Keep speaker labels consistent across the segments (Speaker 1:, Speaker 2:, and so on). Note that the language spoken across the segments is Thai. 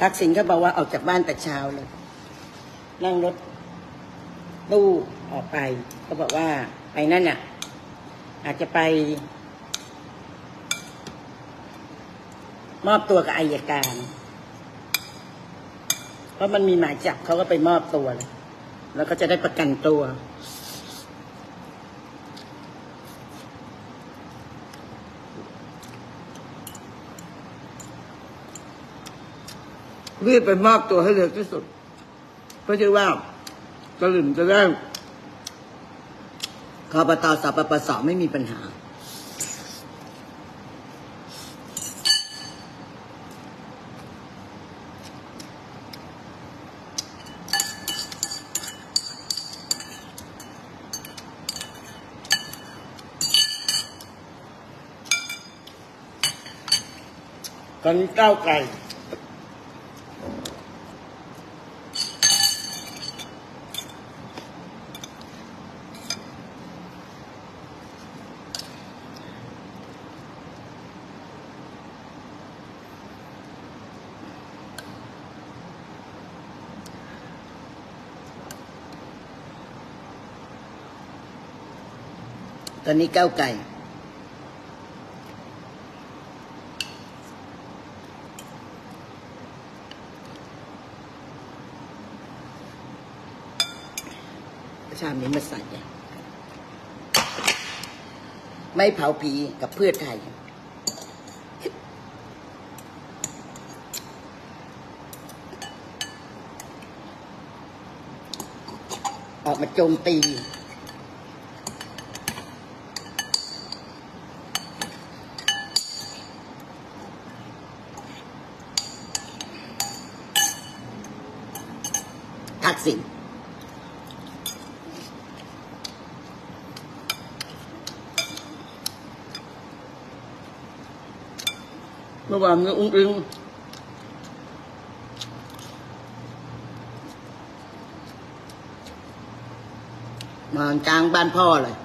Speaker 1: ทักษิณเขาบอกว่าออกจากบ้านแต่เช้าเลย นั่งรถตู้ออกไปเขาบอกว่าไปนั่นน่ะ อาจจะไป มอบตัวกับอายการ เพราะมันมีหมายจับเขาก็ไปมอบตัวเลยแล้วก็จะได้ประกันตัว รีบไปมอบตัวให้เร็วที่สุด เพื่อที่ว่าตะลึงจะได้คอปตาสปปสไม่มีปัญหา ตอนนี้ก้าวไกล ตอนนี้ก้าวไก่ ชามนี้มาใส่ไม่เผาผีกับเพื่อไทยออกมาโจมตี ทักษิณเมื่อวานนี้อุ้งอิงมากลางบ้านพ่อเลย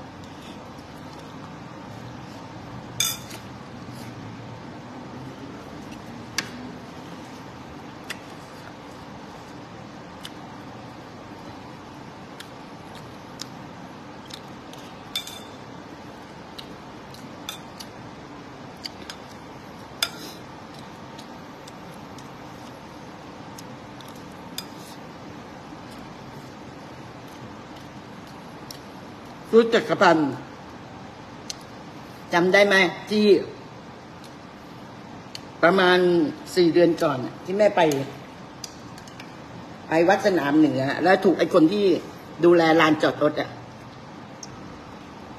Speaker 1: รู้จักกพันธ์จำได้ไหมที่ ประมาณสี่เดือนก่อน ที่แม่ไป ไปวัดสนามเหนือ แล้วถูกไอ้คนที่ดูแลลานจอดรถอะ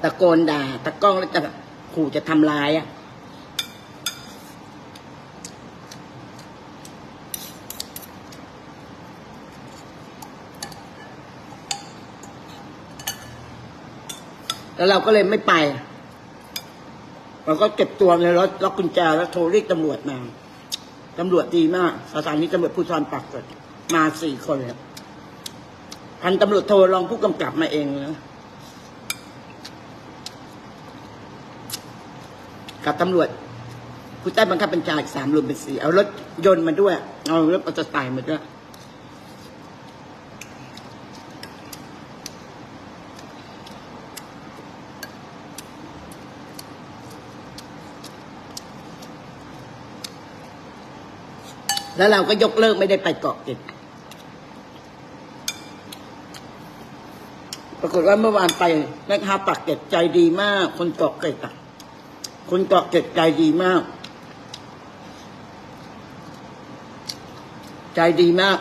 Speaker 1: ตะโกนด่าตะก้องแล้วจะขู่จะทำร้ายอะ แล้วเราก็เลยไม่ไปเราก็เก็บตัวในรถล็อกกุญแจแล้วโทรเรียกตำรวจมาตำรวจดีมากสถานีตำรวจภูธรปากเกร็ดมาสี่คนเลยพันตำรวจโทรรองผู้กำกับมาเองนะกับตำรวจผู้ใต้บังคับบัญชาอีกสามรวมเป็นสี่เอารถยนต์มาด้วย เอารถมอเตอร์ไซค์มาด้วย แล้วเราก็ยกเลิกไม่ได้ไปเกาะเกร็ดปรากฏว่าเมื่อวานไปแม่ค้าปักเก็ดใจดีมาก คนเกาะเก็ดอะคนเกาะเก็ดใจดีมาก ใจดีมาก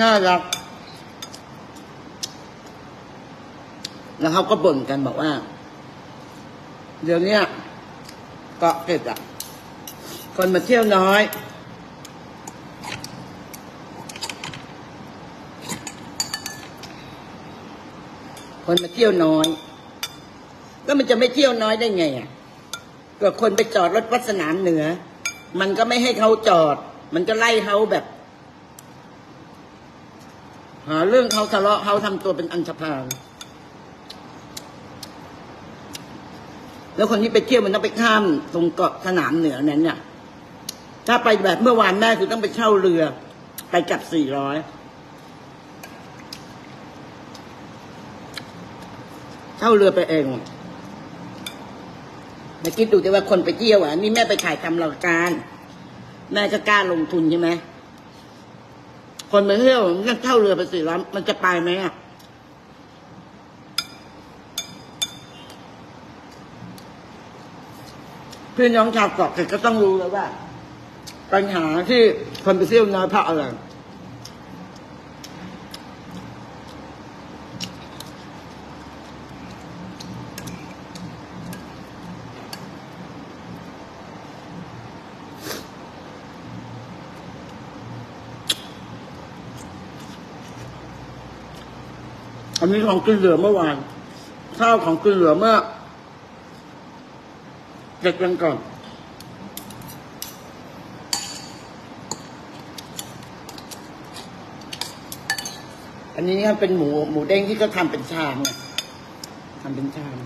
Speaker 1: น่ารัก แล้วเขาก็บ่นกันบอกว่า เดี๋ยวนี้เกาะเก็ดอะคนมาเที่ยวน้อย คนมาเที่ยวน้อยก็มันจะไม่เที่ยวน้อยได้ไงอะก็คนไปจอดรถวัดสนามเหนือ มันก็ไม่ให้เขาจอด มันก็ไล่เขาแบบหาเรื่องเขาทะเลาะเขาทำตัวเป็นอันธพาลแล้วคนที่ไปเที่ยวมันต้องไปข้ามตรงเกาะสนามเหนือนั้นเนี่ยถ้าไปแบบเมื่อวานแม่คือต้องไปเช่าเรือ ไปกับสี่ร้อย เช่าเรือไปเองมาคิดดูแต่ว่าคนไปเที่ยวอะนี่แม่ไปถ่ายทำรายการ แม่ก็กล้าลงทุนใช่ไหมคนไปเที่ยวมันก็เช่าเรือไปสี่ร้อยมันจะไปไหมอะพี่น้องชาวเกาะเก็ดก็ต้องรู้แล้วว่า ปัญหาที่คนไปเที่ยวน้อยเพราะอะไร อันนี้ของกินเหลือเมื่อวาน ข้าวของกินเหลือเมื่อเด็กกันก่อนอันนี้เป็นหมูหมูเด้งที่เขาทำเป็นชามไงทำเป็นชาม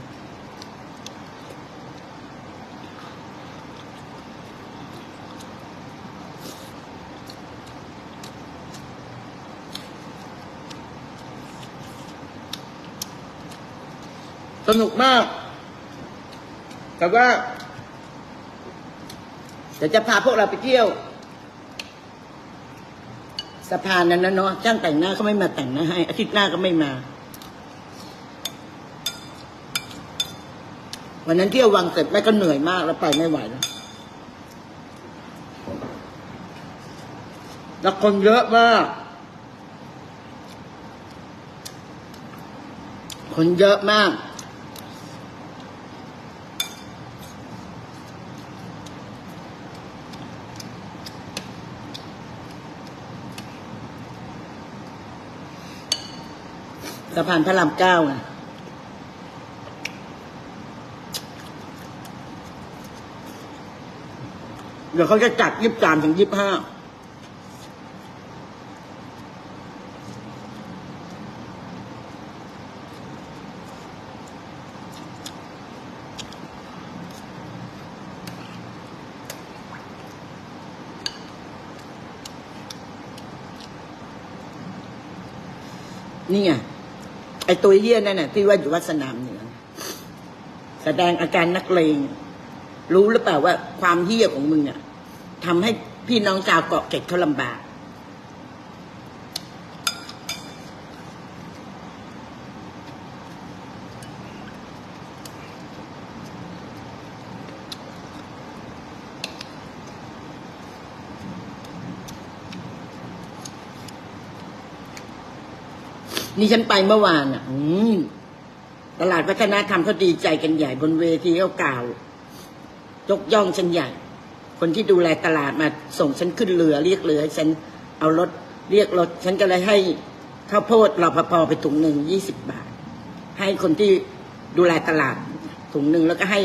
Speaker 1: สนุกมาก แต่ว่าเดี๋ยวจะพาพวกเราไปเที่ยวสะพานนั้นนะเนาะจ้างแต่งหน้าเขาไม่มาแต่งหน้าให้ อาทิตย์หน้าก็ไม่มา วันนั้นเที่ยววังเสร็จแม่ก็เหนื่อยมากแล้วไปไม่ไหวแล้วแล้วคนเยอะมาก คนเยอะมาก สะพานพระรามเก้าไงเดี๋ยวเขาจะจัดยี่สิบสามถึงยี่สิบห้านี่ไง ไอ้ตัวเยี่ยนั่นน่ะที่ว่าอยู่วัดสนามเหนือแสดงอาการนักเลงรู้หรือเปล่าว่าความเฮี้ยของมึงอะทำให้พี่น้องชาวเกาะเกร็ดเขาลำบาก นี่ฉันไปเมื่อวานอะ อืมตลาดวัฒนธรรมเขาดีใจกันใหญ่บนเวทีเขากล่าวยกย่องฉันใหญ่ คนที่ดูแลตลาดมาส่งฉันขึ้นเรือเรียกเรือให้ฉันเอารถเรียกรถ ฉันก็เลยให้ข้าวโพดรปภไปถุงหนึ่งยี่สิบบาท ให้คนที่ดูแลตลาดถุงหนึ่งแล้วก็ให้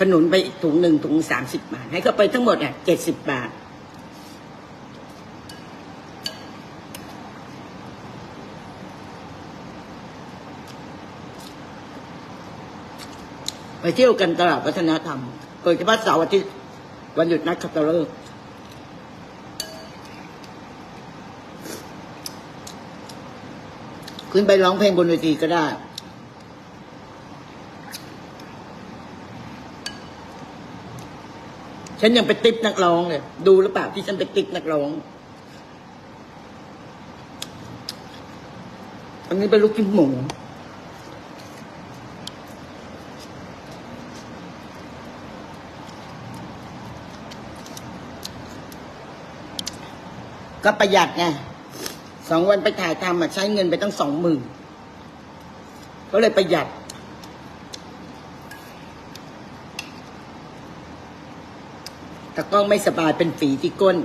Speaker 1: ขนุนไปอีกถุงหนึ่งถุงสามสิบบาท ให้เขาไปทั้งหมดอะเจ็ดสิบบาท ไปเที่ยวกันตลาดวัฒนธรรมโดยเฉพาะเสาร์อาทิตย์วันหยุดนักขัตฤกษ์ขึ้นไปร้องเพลงบนเวทีก็ได้ฉันยังไปติปนักร้องเลยดูหรือเปล่าที่ฉันไปติปนักร้อง อันนี้เป็นลูกชิ้นหมู ก็ประหยัดไงสองวันไปถ่ายทำอะใช้เงินไปตั้งสองหมื่นก็เลยประหยัด แต่ก็ไม่สบายเป็นฝีที่ก้น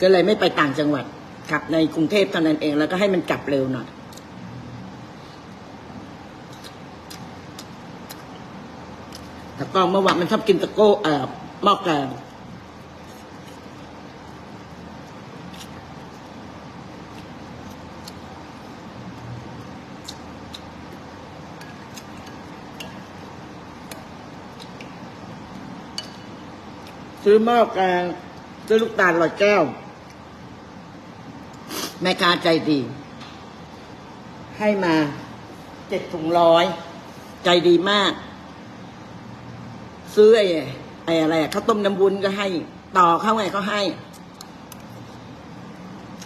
Speaker 1: ก็เลยไม่ไปต่างจังหวัดขับในกรุงเทพเท่านั้นเองแล้วก็ให้มันกลับเร็วหน่อยแต่ก็เมื่อวานมันชอบกินตะโก้เอ่อหม้อแกง ซื้อหม้อแกง ซื้อลูกตาลลอยแก้ว แม่ค้าใจดี ให้มาเจ็ดถุงร้อย ใจดีมาก ซื้อไอ้ไอ้อะไรอะข้าวต้มน้ำวุ้นก็ให้ ต่อข้าวไงก็ให้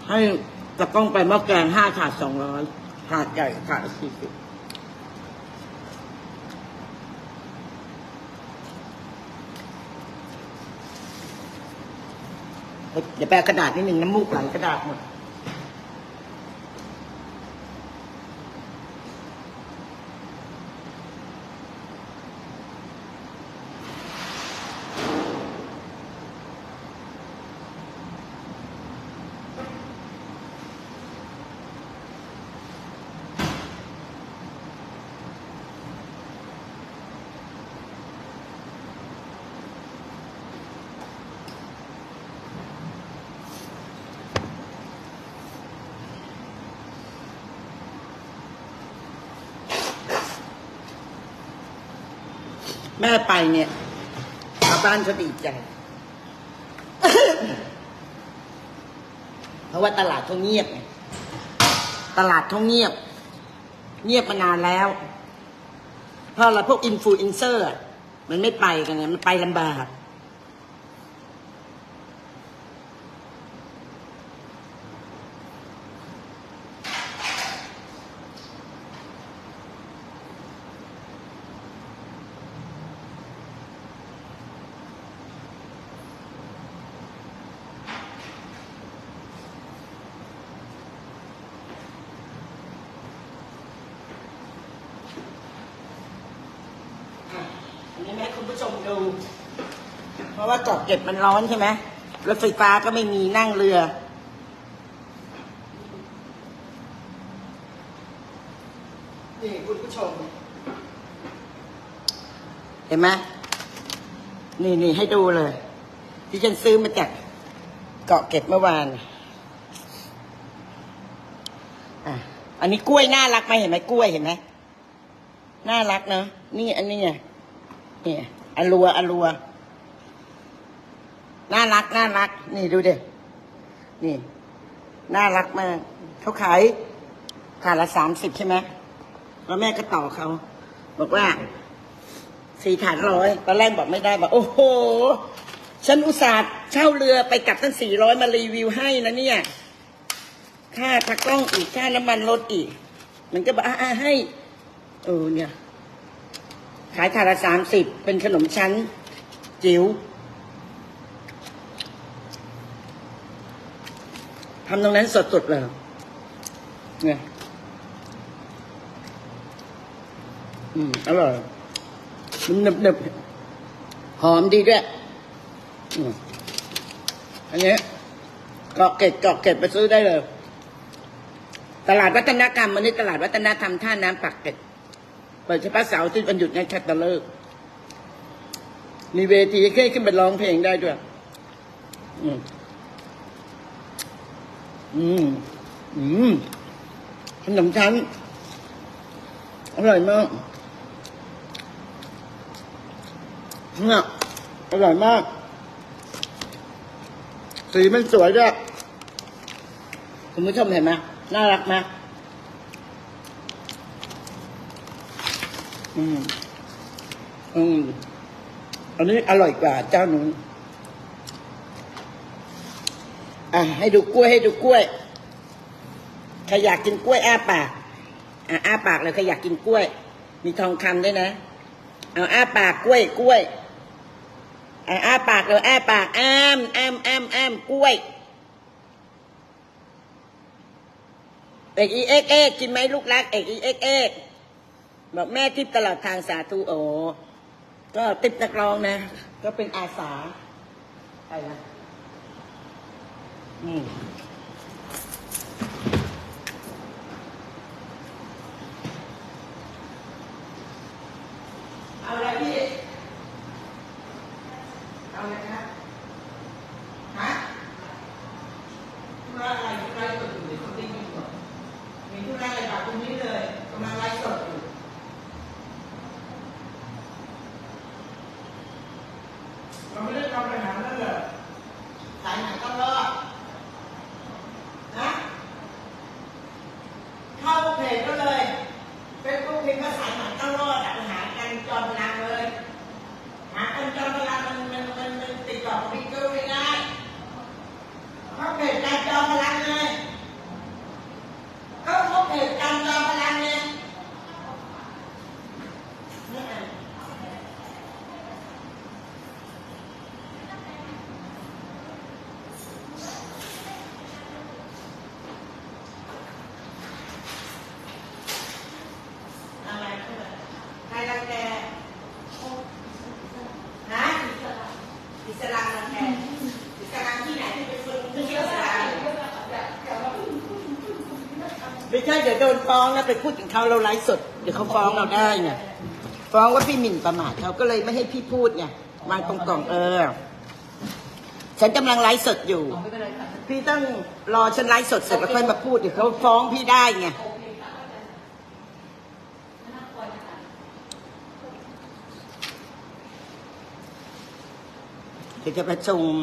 Speaker 1: ให้ตะก้องไปหม้อแกงห้าถาดสองร้อยถาดใหญ่ถาดสี่สิบ เดี๋ยวแปลกระดาษนิดหนึ่งน้ำมูกไหลกระดาษหมด แม่ไปเนี่ยชาวบ้านเขาดีใจ เพราะว่าตลาดเขาเงียบไงตลาดเขาเงียบ เงียบมานานแล้ว เพราะเราพวกอินฟลูเอนเซอร์ มันไม่ไปกันไงมันไปลำบาก อะอันนี้ให้คุณ ผู้ชมดู เพราะว่าเกาะเก็บมันร้อนใช่ไหมรถไฟฟ้าก็ไม่มีนั่งเรือ นี่คุณผู้ชม เห็นไหมนี่นี่ให้ดูเลย ที่ฉันซื้อมาจากเกาะเก็บเมื่อวานอะอันนี้กล้วยน่ารักไหมเห็นไหมกล้วยเห็นไหมน่ารักเนาะนี่อันนี้ไงนี่ อลัวอลัว น่ารักน่ารัก นี่ดูเดินี่ น่ารักมากเขาขายถาดละสามสิบใช่ไหมแล้วแม่ก็ต่อเขา บอกว่าสี่ถาดร้อยตอนแรกบอกไม่ได้บอกโอ้โห ฉันอุตส่าห์เช่าเรือไปกลับตั้งสี่ร้อยมารีวิวให้นะเนี่ย ค่าทักกล้องอีกค่าน้ำมันรถอีก มันก็บอกอ่าให้เออเนี่ย ขายถาดละสามสิบเป็นขนมชั้น จิ๋วทำตรงนั้นสดๆเลยเนี่ยอืมอร่อยมันหนึบหนึบๆหอมดีด้วยอันนี้เกาะเกร็ดเกาะเกร็ดไปซื้อได้เลย ตลาดวัฒนธรรมวันนี้ตลาดวัฒนธรรมท่าน้ำปากเกร็ด เปิดเฉพาะเสาร์ที่วันหยุดงานคัตฤกษ์มีเวทีให้ขึ้นไปร้องเพลงได้ด้วย อืม อืม อืมขนมชั้น อร่อยมากเนี่ยอร่อยมาก สีมันสวยด้วยคุณผู้ชมเห็นไหมน่ารักไหม อืมอืมอันนี้อร่อยกว่าเจ้าหนูนอะให้ดูกล้วยให้ดูกล้วยใครอยากกินกล้วยอ้าปากอะอ้าปากเลยใครอยากกินกล้วย มีทองคำด้วยนะเอาอ้าปากกล้วยกล้วยอะอ้าปากเลยอ้าปากอ้ามอ้ามอ้ามอ้ามกล้วยเอกอีเอ็กเอ็กกินไหมลูกรักเอกอีเอ็กเอ็ก บอกแม่ทิพย์ตลอดทางสาธุโอก็ติดนักร้องนะ ก็เป็นอาสาอะไรนะอืม เอาละพี่ เอาเลยครับฮะธุระอะไรธุระสดอยู่หรือเขาได้ยินก่อนมีธุระอะไรบอกตรงนี้เลยกำลังไลฟ์สดอยู่เราไม่ได้ไล อไปหานั่นเหรอสายไหนต้องรอดนะเข้าเพจก็เลยเฟซบุ๊กพิมพ์ว่าสายไหนต้องรอดอะไปหากันจอมพลังเลย หากันจอมพลังมันมันมันมันติดต่อกับพี่เจ้าไม่ได้เข้าเพจการจอมพลังเลยเข้าเพจการจอมพลังเลยนี่อะ อะไรขึ้นมาใครรังแกฮะอิสลามรังแกอิสลามที่ไหนที่เป็นคนที่เชื่ออิสลามไม่ใช่เดี๋ยวโดนฟ้องนะไปพูดถึงเขาเราไลฟ์สดเดี๋ยวเขาฟ้องเราได้ไงฟ้องว่าพี่หมิ่นประมาทเขาก็เลยไม่ให้พี่พูดไงวางตรงกล่องเออ ฉันกำลังไลฟ์สดอยู่ พี่ต้องรอฉันไลฟ์สดเสร็จแล้วค่อยมาพูดเดี๋ยวเขาฟ้องพี่ได้ไงเดี๋ยวจะประชุม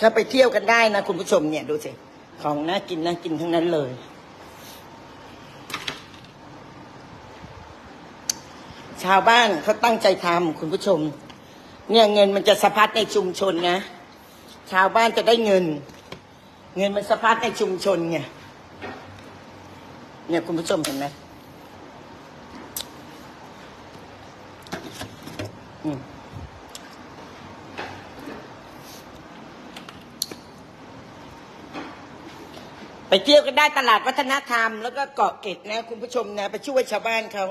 Speaker 1: ถ้าไปเที่ยวกันได้นะคุณผู้ชมเนี่ยดูสิ ของน่ากินน่ากินทั้งนั้นเลย ชาวบ้านเขาตั้งใจทำคุณผู้ชม เนี่ยเงินมันจะสะพัดในชุมชนนะชาวบ้านจะได้เงิน เงินมันสะพัดในชุมชนไงเนี่ยคุณผู้ชมเห็นไหมอืม เที่ยวกันได้ตลาดวัฒนธรรม แล้วก็เกาะเกร็ดนะ คุณผู้ชมนะ ไปช่วยชาวบ้านเขา